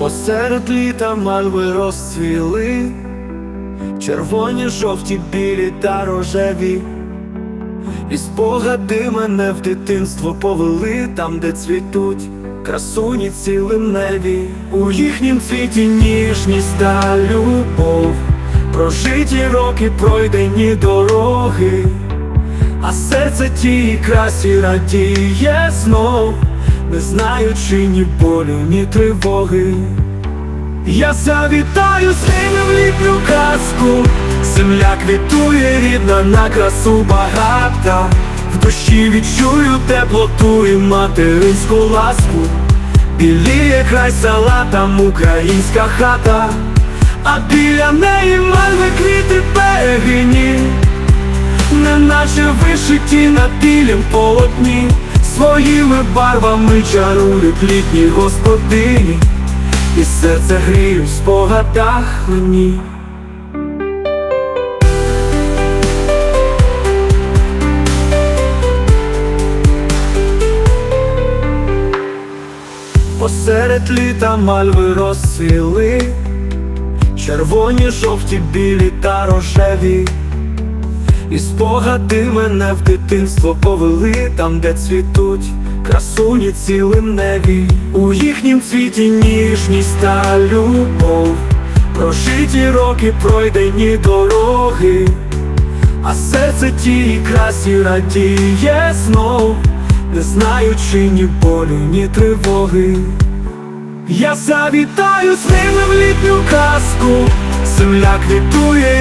Посеред літа мальви розцвіли, червоні, жовті, білі та рожеві. І спогади мене в дитинство повели там, де цвітуть красуні цілим небі. У їхнім цвіті ніжність та любов, прожиті роки, пройдені дороги, а серце тієї красі радіє знов, не знаючи ні болю, ні тривоги. Я завітаю з ними в літню казку, земля квітує рідна на красу багата, в душі відчую теплоту і материнську ласку, біліє край села, там українська хата, а біля неї мальви квіти берегині, неначе вишиті на білім полотні, своїми барвами чарують літні господині. І серце грію в спогадах мені. Посеред літа мальви розсвіли. Червоні, жовті, білі та рожеві І спогади мене в дитинство повели Там, де цвітуть красуні цілим небі. У їхнім цвіті ніжність та любов. Прожиті роки, пройдені дороги. А серце тієї красі радіє знов Не знаючи ні болю, ні тривоги. Я завітаю з ними в літню казку, земля квітує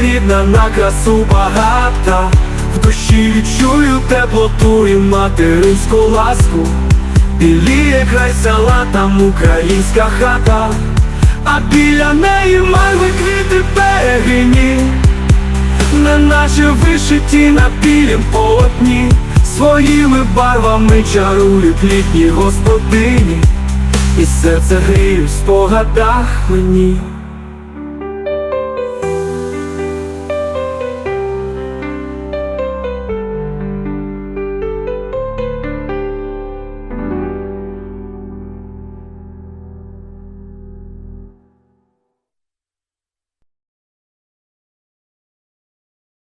рідна на красу багата, в душі відчую теплоту і материнську ласку, біліє край села, там українська хата, а біля неї мальви квіти берегині, неначе вишиті на білім полотні, своїми барвами чарують літні господині. І серце грію в спогадах мені